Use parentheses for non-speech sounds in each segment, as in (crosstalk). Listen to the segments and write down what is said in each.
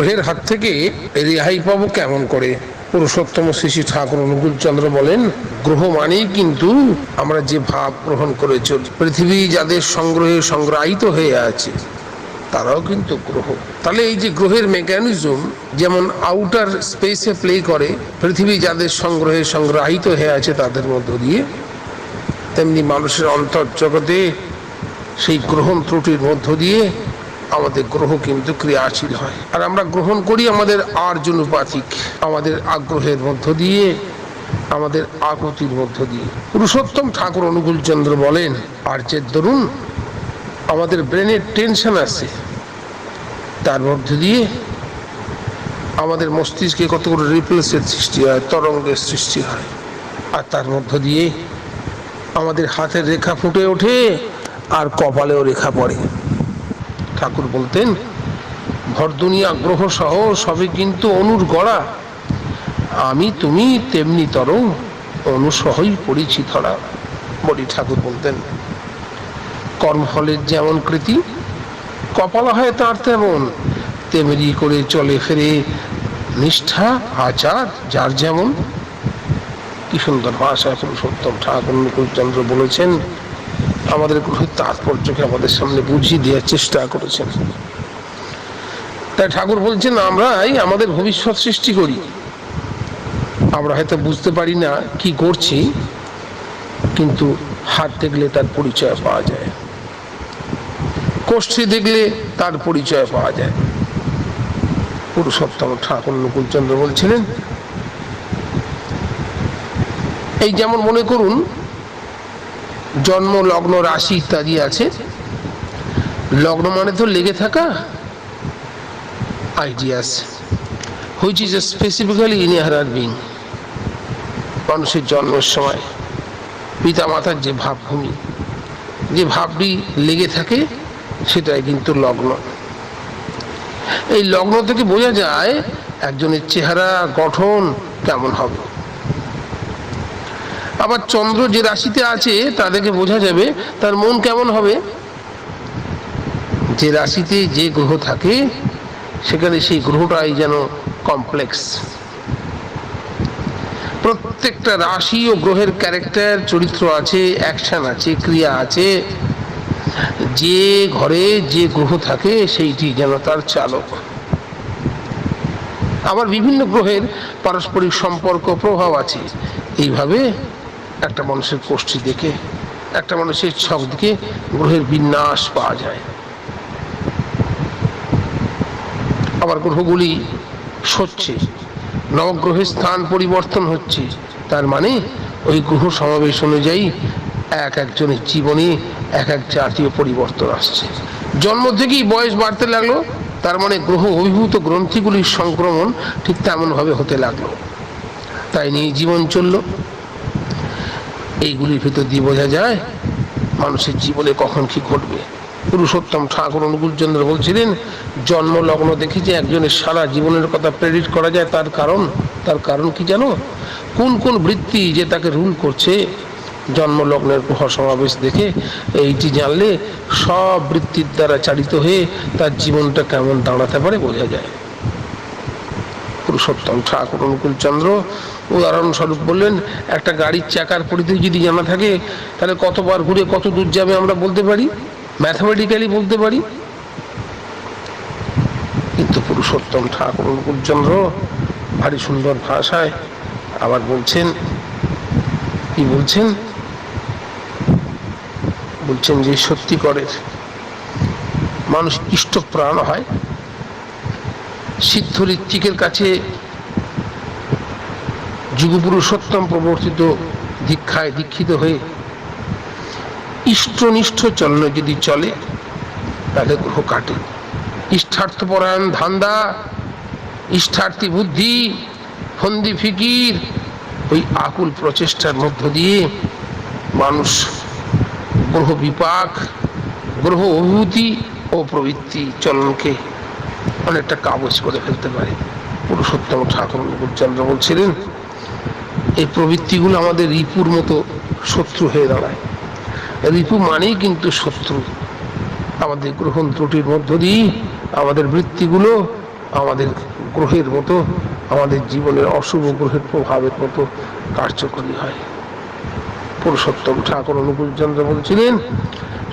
গ্রহের হাত থেকে রেহাই পাবো কেমন করে? পুরুষোত্তম শ্রী ঠাকুর অনুকূল চন্দ্র বলেন, গ্রহ মানেই কিন্তু আমরা যে ভাব গ্রহণ করে চলি পৃথিবী যাদের সংগ্রহে সংগ্রাহিত হয়ে আছে, তারাও কিন্তু গ্রহ। তাহলে এই যে গ্রহের মেকানিজম যেমন আউটার স্পেসে প্লে করে, পৃথিবী যাদের সংগ্রহে সংগ্রাহিত হয়ে আছে তাদের মধ্য দিয়ে, তেমনি মানুষের অন্তর জগতে সেই গ্রহণ ত্রুটির মধ্য দিয়ে আমাদের গ্রহ কিন্তু ক্রিয়াশীল হয়। আর আমরা গ্রহণ করি আমাদের আর্জনুপাতিক, আমাদের আগ্রহের মধ্য দিয়ে, আমাদের আগতির মধ্য দিয়ে। পুরুষোত্তম ঠাকুর অনুকূল চন্দ্র বলেন, আর্যের দরুন আমাদের ব্রেনের টেনশন আছে। তার মধ্য দিয়ে আমাদের মস্তিষ্কে কতগুলো রিপ্লেসের সৃষ্টি হয়, তরঙ্গের সৃষ্টি হয়। আর তার মধ্য দিয়ে আমাদের হাতের রেখা ফুটে ওঠে, আর কপালেও রেখা পড়ে। ঠাকুর বলতেন ভরদুনিয়া গ্রহ সহ সবে কিন্তু অনুর গড়া। আমি তুমি তেমনি তর অনুসহই ধরা বলি ঠাকুর বলতেন। কর্মফলের যেমন কৃতি, কপাল হয় তার তেমন। তেমনি করে চলে ফেরে নিষ্ঠা, আচার, যার যেমন। কি সুন্দর ভাষায় পুরুষোত্তম ঠাকুর চন্দ্র বলেছেন। আমাদের গ্রহের তাৎপর্যকে আমাদের সামনে বুঝিয়ে দেওয়ার চেষ্টা করেছেন। তাই ঠাকুর বলছেন, আমরাই আমাদের ভবিষ্যৎ সৃষ্টি করি। আমরা হয়তো বুঝতে পারি না কি করছি, কিন্তু হাত দেখলে তার পরিচয় পাওয়া যায়। কোষ্ঠী দেখলে তার পরিচয় পাওয়া যায়। পুরুষোত্তম ঠাকুর নকুলচন্দ্র বলছিলেন, এই যেমন মনে করুন জন্ম, লগ্ন, রাশি ইত্যাদি আছে। লগ্ন মানে তো লেগে থাকা ideas which is specifically in horror being মানুষের জন্মের সময় পিতা মাতার যে ভাবভূমি, যে ভাবটি লেগে থাকে, সেটাই কিন্তু লগ্ন। এই লগ্ন থেকে বোঝা যায়, একজনের চেহারা গঠন কেমন হবে। আবার চন্দ্র যে রাশিতে আছে তাদেরকে বোঝা যাবে তার মন কেমন হবে। যে রাশিতে যে গ্রহ থাকে, সেখানে সেই গ্রহটাই যেন কমপ্লেক্স প্রত্যেকটা রাশি ও গ্রহের ক্যারেক্টার চরিত্র আছে অ্যাকশন আছে, ক্রিয়া আছে। যে ঘরে যে গ্রহ থাকে, সেইটি যেন তার চালক। আবার বিভিন্ন গ্রহের পারস্পরিক সম্পর্ক, প্রভাব আছে। এইভাবে একটা মানুষের কোষ্ঠী দেখে, একটা মানুষের ছক দিকে গ্রহের বিন্যাস পাওয়া যায়। আবার গ্রহগুলি সচ্ছে নবগ্রহের স্থান পরিবর্তন হচ্ছে। তার মানে ওই গ্রহ সমাবেশ অনুযায়ী এক একজনের জীবনে এক এক জাতীয় পরিবর্তন আসছে। জন্ম থেকেই বয়স বাড়তে লাগল, তার মানে গ্রহ অভিভূত গ্রন্থিগুলির সংক্রমণ ঠিক তেমনভাবে হতে লাগল। তাই নিয়ে জীবন চলল। এইগুলির ভিতর দিয়ে বোঝা যায়, মানুষের জীবনে কখন কি ঘটবে। পুরুষোত্তম ঠাকুর অনুকূলচন্দ্র বলছিলেন জন্ম লগ্ন দেখে যে একজনের সারা জীবনের কথা প্রেরিট করা যায়, তার কারণ তার কারণ কি জানো? কোন কোন বৃত্তি যে তাকে রুল করছে জন্ম লগ্নের গ্রহ সমাবেশ দেখে, এইটি জানলে সব বৃত্তির দ্বারা চালিত হয়ে তার জীবনটা কেমন দাঁড়াতে পারে বোঝা যায়। পুরুষোত্তম ঠাকুর অনুকূল চন্দ্র উদাহরণস্বরূপ বললেন, একটা গাড়ির চাকার পরিধি যদি জানা থাকে, তাহলে কতবার ঘুরে কত দূর যাবে আমরা বলতে পারি? ম্যাথামেটিক্যালি বলতে পারি? কিন্তু পুরুষোত্তম ঠাকুর অনুকূল চন্দ্র ভারী সুন্দর ভাষায় আবার বলছেন, কি বলছেন? বলছেন যে সত্যি করে মানুষ ইষ্ট প্রাণ হয়। সিদ্ধ ঋত্বিকের কাছে যুগপুরুষোত্তম প্রবর্তিত দীক্ষায় দীক্ষিত হয়ে ইষ্টনিষ্ঠ চলনে যদি চলে, তাহলে গ্রহ কাটে। ইষ্ঠার্থপরায়ণ ধান্দা, ইষ্ঠার্থী বুদ্ধি, ফন্দি ফিকির, ওই আকুল প্রচেষ্টার মধ্য দিয়ে মানুষ গ্রহ বিপাক, গ্রহ অভিভূতি ও প্রবৃত্তি চলনকে অনেকটা কাগজ করে ফেলতে পারে। পুরুষোত্তম ঠাকুর চন্দ্র বলছিলেন এই প্রবৃত্তিগুলো আমাদের রিপুর মতো শত্রু হয়ে দাঁড়ায়। রিপু মানেই কিন্তু শত্রু। আমাদের গ্রহণ ত্রুটির মধ্য দিয়েই আমাদের বৃত্তিগুলো আমাদের গ্রহের মতো, আমাদের জীবনের অশুভ গ্রহের প্রভাবের মতো কার্যকরী হয়। পুরুষোত্তম ঠাকুর অনুকূলচন্দ্র বলছিলেন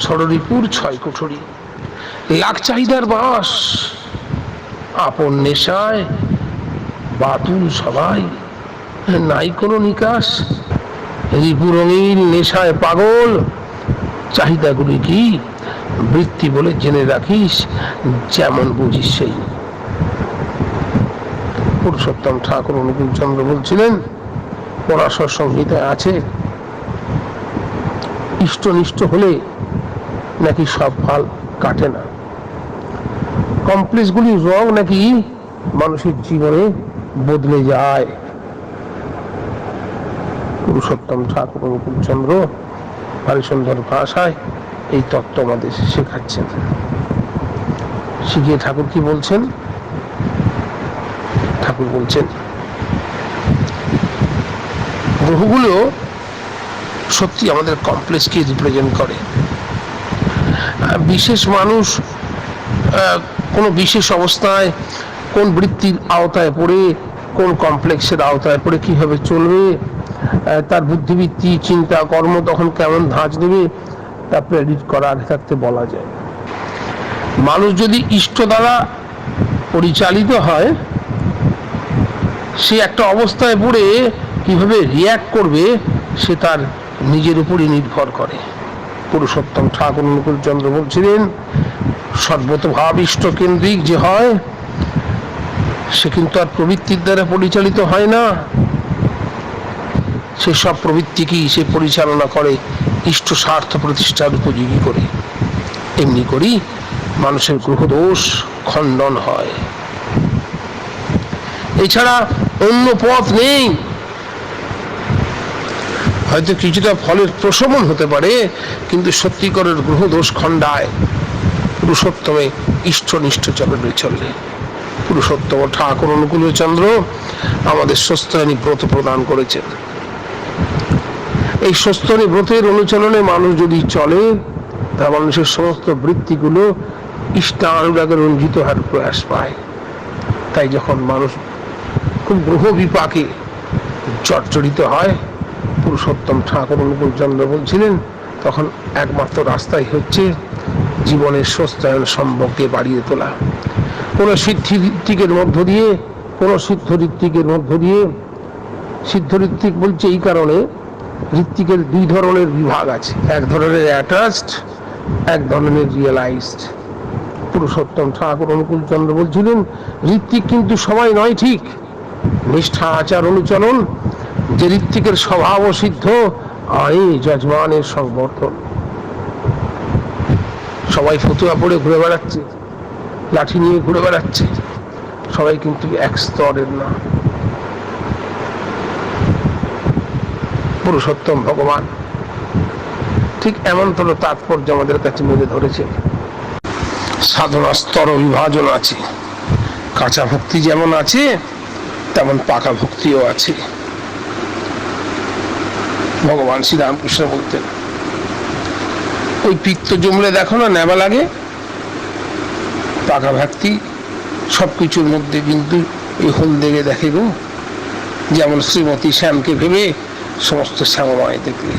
ষড়রিপুর ছয় কুঠুরি। লাখ চাহিদার বাস। আপন নেশায় বাতুল সবাই। নাই কোনো নিকাশ। রিপু রঙিন নেশায় পাগল। চাহিদাগুলি কি? বৃত্তি বলে জেনে রাখিস, যেমন বুঝিস সেই। পুরুষোত্তম ঠাকুর অনুকূল চন্দ্র বলছিলেন, পরাশর সংহিতায় আছে, ইষ্টনিষ্ঠ হলে নাকি সব ফাল কাটে না। কমপ্লেক্সগুলির রং নাকি মানুষের জীবনে বদলে যায়। পুরুষোত্তম ঠাকুর অনুকূল চন্দ্র ভারী সুন্দর ভাষায় এই তত্ত্ব আমাদের শেখাচ্ছেন। শিখিয়ে ঠাকুর কি বলছেন? ঠাকুর বলছেন গ্রহগুলো সত্যি আমাদের কমপ্লেক্সকে রিপ্রেজেন্ট করে। বিশেষ মানুষ কোনো বিশেষ অবস্থায়, কোন বৃত্তির আওতায় পড়ে, কোন কমপ্লেক্সের আওতায় পড়ে কীভাবে চলবে তার বুদ্ধিবৃত্তি, চিন্তা, কর্ম তখন কেমন ধাঁচ নেবে তা প্রেডিট করা আগে থাকতে বলা যায়। মানুষ যদি ইষ্ট দ্বারা পরিচালিত হয়, সে একটা অবস্থায় পড়ে কীভাবে রিয়্যাক্ট করবে, সে তার নিজের উপরই নির্ভর করে। পুরুষোত্তম ঠাকুর অনুকূল চন্দ্র বলছিলেন সর্বতভাব ইষ্ট কেন্দ্রিক যে হয়, সে কিন্তু আর প্রবৃত্তির দ্বারা পরিচালিত হয় না। সে সব প্রবৃত্তিকেই সে পরিচালনা করে, ইষ্ট স্বার্থ প্রতিষ্ঠার উপযোগী করে। এমনি করেই মানুষের গ্রহদোষ খণ্ডন হয়। এছাড়া অন্য পথ নেই। হয়তো কিছুটা ফলের প্রশমন হতে পারে, কিন্তু সত্যিকরের গ্রহ দোষ খণ্ডায় পুরুষোত্তমে ইষ্টনিষ্ঠ চলবে চললে। পুরুষোত্তম ঠাকুর অনুকূল চন্দ্র আমাদের স্বস্তানী ব্রত প্রদান করেছেন। এই স্বস্তানী ব্রতের অনুচলনে মানুষ যদি চলে, তা মানুষের সমস্ত বৃত্তিগুলো ইষ্টানুরাগে রঞ্জিত হওয়ার প্রয়াস পায়। তাই যখন মানুষ খুব গ্রহ বিপাকে জর্জরিত হয়, পুরুষোত্তম ঠাকুর অনুকূল চন্দ্র বলছিলেন, তখন একমাত্র রাস্তাই হচ্ছে জীবনের স্বস্তায়ন সম্ভবকে বাড়িয়ে তোলা। কোনো সিদ্ধি ঋত্বিকের মধ্য দিয়ে, কোনো সিদ্ধ ঋত্বিকের মধ্য দিয়ে সিদ্ধ ঋত্বিক বলছে এই কারণে ঋত্বিকের দুই ধরনের বিভাগ আছে। এক ধরনের অ্যাটাচড, এক ধরনের রিয়েলাইজড। পুরুষোত্তম ঠাকুর অনুকূল চন্দ্র বলছিলেন, ঋত্বিক কিন্তু সবাই নয় ঠিক। নিষ্ঠা, আচার, অনুচরণ, যে ঋত্বিকের স্বভাব ও সিদ্ধ আই যজমানের সংবর্ধন। সবাই ফতুয়া পড়ে ঘুরে বেড়াচ্ছে, লাঠি নিয়ে ঘুরে বেড়াচ্ছে। সবাই কিন্তু এক স্তরের না। পুরুষোত্তম ভগবান। ঠিক এমনতর তাৎপর্য আমাদের কাছে মেলে ধরেছে। সাধনা স্তর বিভাজন আছে। কাঁচা ভক্তি যেমন আছে, তেমন পাকা ভক্তিও আছে। ভগবান শ্রীরামকৃষ্ণ বলতেন, ওই পিত্ত জমলে দেখো না নেবা লাগে। পাকা ভক্তি সব কিছুর মধ্যে কিন্তু এই হলদেগে দেখে গো, যেমন শ্রীমতী শ্যামকে ভেবে সমস্ত শ্যামময় দেখলে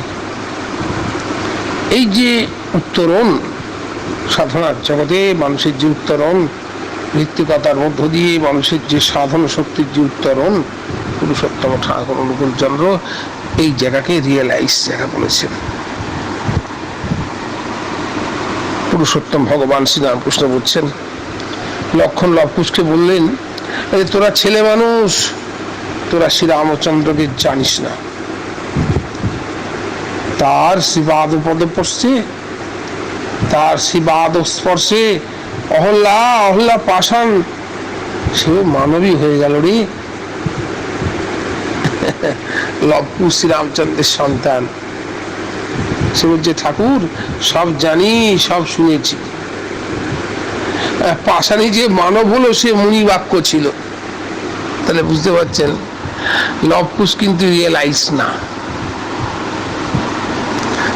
এই যে উত্তরণ, সাধনার জগতে মানুষের যে উত্তরণ, ঋত্বিকতার মধ্য দিয়ে মানুষের যে সাধন শক্তির যে উত্তরণ, পুরুষোত্তম ঠাকুর অনুকূল চন্দ্র, এই জায়গাকে রিয়েলাইজ জায়গা বলেছেন। পুরুষোত্তম ভগবান শ্রীরামকৃষ্ণ বলছেন, লক্ষণ লবকুশকে বললেন তোরা ছেলে মানুষ, তোরা শ্রীরামচন্দ্রকে জানিস না। তার শিবাদ পদে পড়ছে, তার শিবাদ স্পর্শে অহল্লা অহল্লা পাষাণ। সে মানবী হয়ে গেল রে। লবকু শ্রীরামচন্দ্রের সন্তান। সে বলছে, ঠাকুর, সব জানি, সব শুনেছি। পাষাণী যে মানব হলো, সে মুনি বাক্য ছিল। তাহলে বুঝতে পারছেন লবকুশ কিন্তু রিয়েলাইজ না।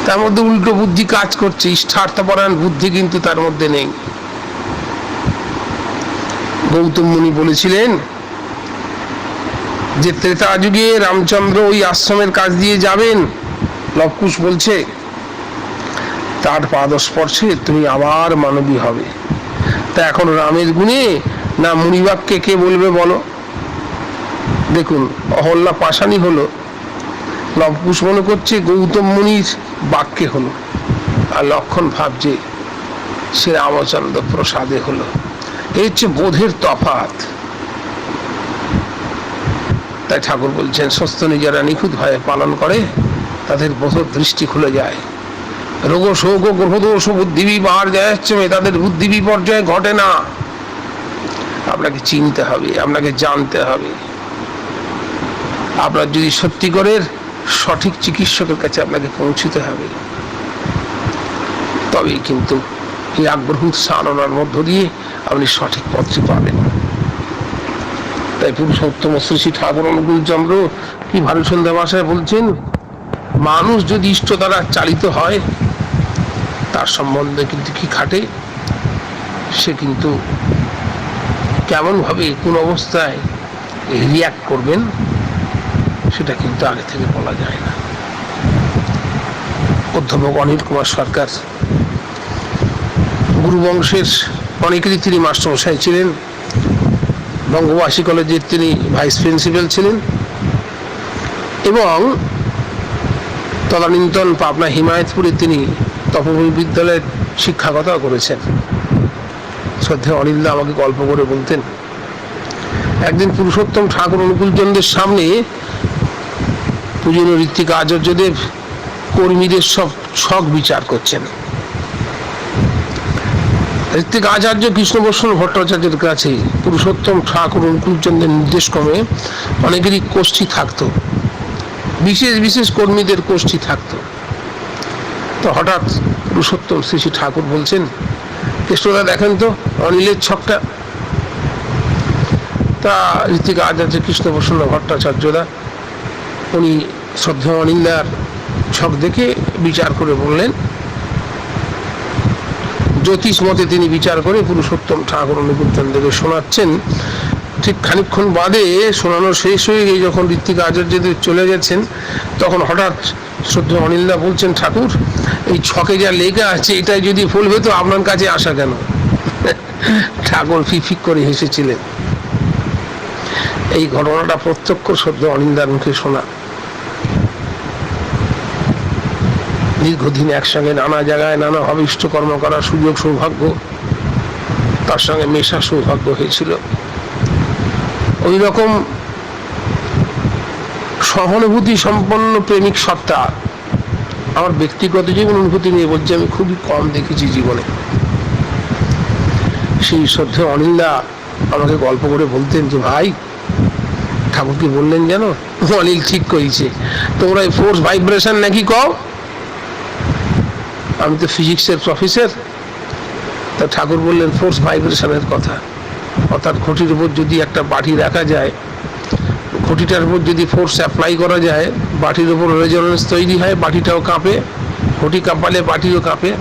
তার মধ্যে উল্টো বুদ্ধি কাজ করছে ইষ্টার্থপরায়ণ বুদ্ধি কিন্তু তার মধ্যে নেই। গৌতম মুনি বলেছিলেন যে ত্রেতা যুগে রামচন্দ্র ওই আশ্রমের কাজ দিয়ে যাবেন, লবকুশ বলছে, তার পাদস্পর্শে তুমি আবার মানবী হবে। তা এখন রামের গুণে না মুনিবাক্যে কে বলবে বলো? দেখুন, অহল্যা পাশানি হলো লবকুশ মনে করছে গৌতম মুনির বাক্যে হলো। আর লক্ষণ ভাবছে সে রামচন্দ্র প্রসাদে হলো। এই হচ্ছে বোধের তফাত তাই ঠাকুর বলছেন সস্তনি যারা নিখুঁতভাবে পালন করে, তাদের বোধ দৃষ্টি খুলে যায়। রোগ শোক গ্রহদোষ বুদ্ধি বিবার যাচ্ছে তাদের বুদ্ধি বিপর্যয় ঘটে না। আপনাকে চিনতে হবে, আপনাকে জানতে হবে। আপনার যদি সত্যিকারের সঠিক চিকিৎসকের কাছে আপনাকে পৌঁছতে হবে। তবে কিন্তু এই আগ্রহ সাধনার মধ্য দিয়ে আপনি সঠিক পথটি পাবেন। তাই পুরুষোত্তম শ্রী ঠাকুর অনুকূল চন্দ্র কি ভালো সন্ধ্যা ভাষায় বলছেন, মানুষ যদি ইষ্ট দ্বারা চালিত হয়, তার সম্বন্ধে কিন্তু কি খাটে? সে কিন্তু কেমনভাবে কোন অবস্থায় রিয়াক্ট করবেন? সেটা কিন্তু আগে থেকে বলা যায় না। অধ্যাপক অনিল কুমার সরকার গুরুবংশের অনেকেরই তিনি মাস্টারমশাই ছিলেন। বঙ্গবাসী কলেজের তিনি ভাইস প্রিন্সিপাল ছিলেন এবং তদানীন্তন পাবনা হিমায়তপুরে তিনি তপভূমি বিদ্যালয়ের শিক্ষাকতাও করেছেন। শ্রদ্ধা অনিলদা আমাকে গল্প করে বলতেন, একদিন পুরুষোত্তম ঠাকুর অনুকূলচন্দ্রের সামনে পূজনীয় ঋত্বিক আচার্যদেব কর্মীদের সব ছক বিচার করছেন। ঋত্বিক আচার্য কৃষ্ণবর্ষণ ভট্টাচার্যের কাছে পুরুষোত্তম ঠাকুর অনুকূলচন্দ্রের নির্দেশ ক্রমে অনেকেরই কোষ্ঠী থাকতো। বিশেষ বিশেষ কর্মীদের কোষ্ঠী থাকতো। তো হঠাৎ পুরুষোত্তম শ্রী শ্রী ঠাকুর বলছেন, কৃষ্ণদা, দেখেন তো, অনিলের ছকটা। তা ঋতিক আচার্য কৃষ্ণপ্রসন্ন ভট্টাচার্যদা উনি শ্রদ্ধা অনিন্দার ছক দেখে বিচার করে বললেন, জ্যোতিষ মতে তিনি বিচার করে পুরুষোত্তম ঠাকুর অনুকূলচন্দ্রকে শোনাচ্ছেন। ঠিক খানিক্ষণ বাদে শোনানো শেষ হয়ে গিয়ে যখন ঋত্বিক আচার্যদের চলে গেছেন, তখন হঠাৎ শ্রদ্ধা অনিলদা বলছেন, ঠাকুর, এই ছকে যা লেখা আছে, এটাই যদি ভুল তো আপনার কাছে আসা কেন? (laughs) ঠাকুর ফিফিক করে হেসেছিলেন। এই ঘটনাটা প্রত্যক্ষ সদ্য অনিন্দার মুখে শোনা দীর্ঘদিন একসঙ্গে নানা জায়গায় নানা অভিষ্ট কর্ম করার সুযোগ সৌভাগ্য, তার সঙ্গে মেশা সৌভাগ্য হয়েছিল। ওই রকম সহানুভূতি সম্পন্ন প্রেমিক সত্তা আমার ব্যক্তিগত জীবন অনুভূতি নিয়ে বলছি, আমি খুবই কম দেখেছি জীবনে। সেই শ্রদ্ধে অনিন্দা আমাকে গল্প করে বলতেন যে, ভাই ঠাকুর কি বললেন যেন? অনিল ঠিক করেছে। তোমরা ফোর্স ভাইব্রেশন নাকি কও? আমি তো ফিজিক্সের প্রফেসর তা ঠাকুর বললেন ফোর্স ভাইব্রেশনের কথা। অর্থাৎ ঘটির উপর যদি একটা বাটি রাখা যায়, ঘটিটার উপর যদি ফোর্স অ্যাপ্লাই করা যায়, বাটির উপর রেজোনেন্স তৈরি হয়, বাটিটাও কাঁপে, ঘটি কাঁপালে বাটিও কাঁপে।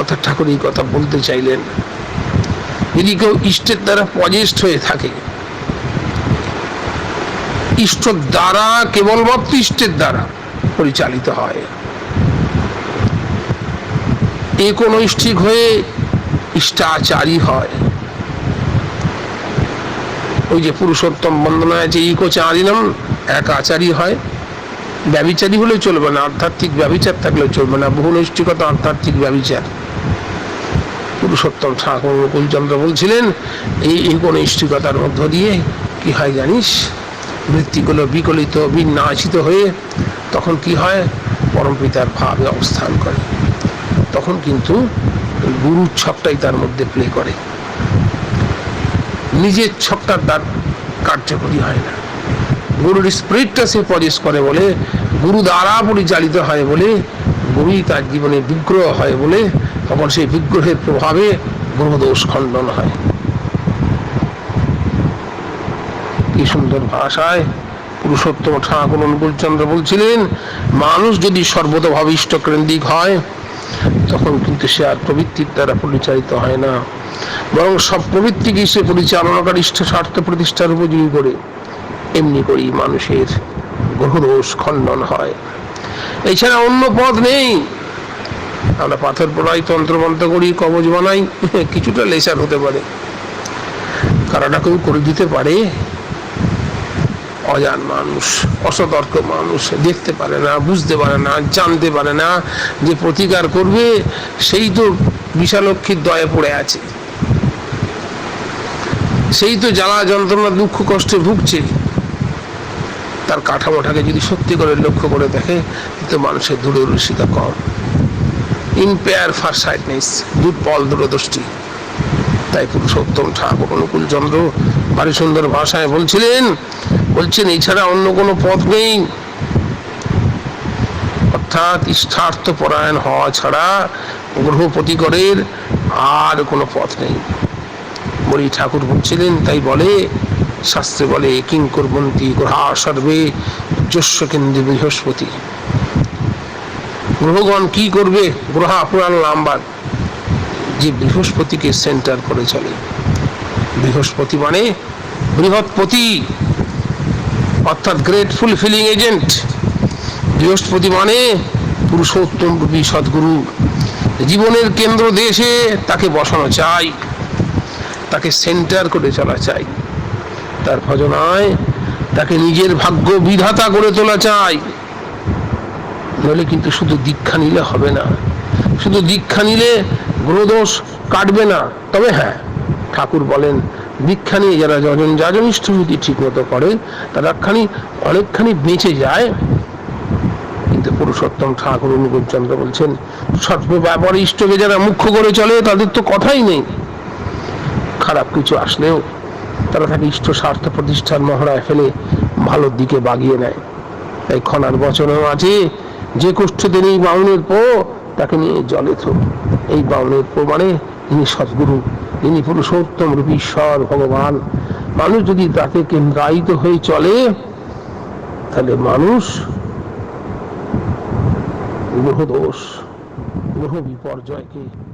অর্থাৎ ঠাকুর এই কথা বলতে চাইলেন। যদি কেউ ইষ্টের দ্বারা পজেস্ট হয়ে থাকে, ইষ্ট দ্বারা কেবলমাত্র ইষ্টের দ্বারা পরিচালিত হয়। এ কোনো ইষ্টিক হয়ে ইষ্টাচারী হয়। ওই যে পুরুষোত্তম বন্দনায় যে এক আচারী হয়। ব্যবিচারী হলেও চলবে না, আধ্যাত্মিক ব্যবিচার থাকলেও চলবে না বহু নৈষ্ঠিকতা আধ্যাত্মিক ব্যবিচার। পুরুষোত্তম ঠাকুর অনুকূলচন্দ্র বলছিলেন, এই ইকো নৈষ্ঠিকতার মধ্য দিয়ে কি হয় জানিস? বৃত্তিগুলো বিকলিত, বিন্যাসিত হয়ে তখন কি হয়? পরম পিতার ভাবে অবস্থান করে। তখন কিন্তু গুরুর ছকটাই তার মধ্যে প্লে করে। নিজের ছকটার দ্বার কার্যকরী হয় না। গুরুর স্পিরিটটা সে পজেস করে বলে, গুরু দ্বারা পরিচালিত হয় বলে, গুরুই তার জীবনে বিগ্রহ হয় বলে, তখন সেই বিগ্রহের প্রভাবে গ্রহদোষ খণ্ডন হয়। কি সুন্দর ভাষায় পুরুষোত্তম ঠাকুর অনুকূলচন্দ্র বলছিলেন, মানুষ যদি সর্বতভাবে ইষ্টকেন্দ্রিক হয় তখন কিন্তু সে আর প্রবৃত্তির দ্বারা পরিচালিত হয় না। বরং সব প্রবৃত্তিকে সে পরিচালনাকার ইষ্ট স্বার্থ প্রতিষ্ঠার উপযোগী করে। এমনি করেই মানুষের গ্রহদোষ খণ্ডন হয়। এছাড়া অন্য পথ নেই। আমরা পাথর পড়াই, তন্ত্রমন্ত্র করি, কবজ বানাই, কিছুটা লেসার হতে পারে। কারাটা কেউ করে দিতে পারে। অজান মানুষ, অসতর্ক মানুষ, দেখতে পারে না, বুঝতে পারে না, জানতে পারে না যে প্রতিকার করবে, সেই তো বিশালক্ষীর দয়ে পড়ে আছে। সেই তো জ্বালা যন্ত্রণা, দুঃখ কষ্টে ভুগছে। তার কাঠামোটাকে যদি সত্যি করে লক্ষ্য করে দেখে তো মানুষের দূরদর্শিতা কম ইম্পেয়ার ফার সাইটনেস দুর্বল দূরদৃষ্টি। তাই পুরুষোত্তম ঠাকুর, অনুকূল চন্দ্র ভারী সুন্দর ভাষায় বলছিলেন বলছেন, এছাড়া অন্য কোনো পথ নেই। অর্থাৎ ইষ্টার্থ পরায়ণ হওয়া ছাড়া গ্রহপতিকরের আর কোনো পথ নেই। বলি, ঠাকুর বলছিলেন, তাই বলে, শাস্ত্রে বলে, কিং গ্রহা সর্বে যস্য কেন্দ্রে বৃহস্পতি। গ্রহগণ কি করবে? গ্রহা পুরাণ নাম্বার যে বৃহস্পতিকে সেন্টার করে চলে। বৃহস্পতি মানে বৃহৎপতি। অর্থাৎ গ্রেট ফুলফিলিং এজেন্ট বৃহস্পতি মানে পুরুষোত্তম রূপী সদ্গুরু। জীবনের কেন্দ্র দেশে তাকে বসানো চাই, তাকে সেন্টার করে চলা চাই। তার ভজনায় তাকে নিজের ভাগ্য বিধাতা করে তোলা চাই। নইলে কিন্তু শুধু দীক্ষা নিলে হবে না। শুধু দীক্ষা নিলে গ্রহদোষ কাটবে না। তবে হ্যাঁ ঠাকুর বলেন দীক্ষা নিয়ে যারা যজন যাজন ইষ্টভূতি ঠিক মতো করে, তারা খানি অনেকখানি বেঁচে যায়। কিন্তু পুরুষোত্তম ঠাকুর অনুকূল চন্দ্র বলছেন সর্ব ব্যাপারে ইষ্টকে যারা মুখ্য করে চলে, তাদের তো কথাই নেই। খারাপ কিছু আসলেও তারা তাকে ইষ্ট স্বার্থ প্রতিষ্ঠান মহড়ায় ফেলে ভালোর দিকে বাগিয়ে নেয়। তাই খনার বচনও আছে, যে কুষ্ঠতে নেই বাউনের পো, তাকে নিয়ে জলে থো। এই বাউনের পো মানে ইনি সদ্গুরু। ইনি পুরুষোত্তম রূপী ঈশ্বর, ভগবান। মানুষ যদি তাকে কেন্দ্রায়িত হয়ে চলে, তাহলে মানুষ গ্রহদোষ, গ্রহ বিপর্যয়কে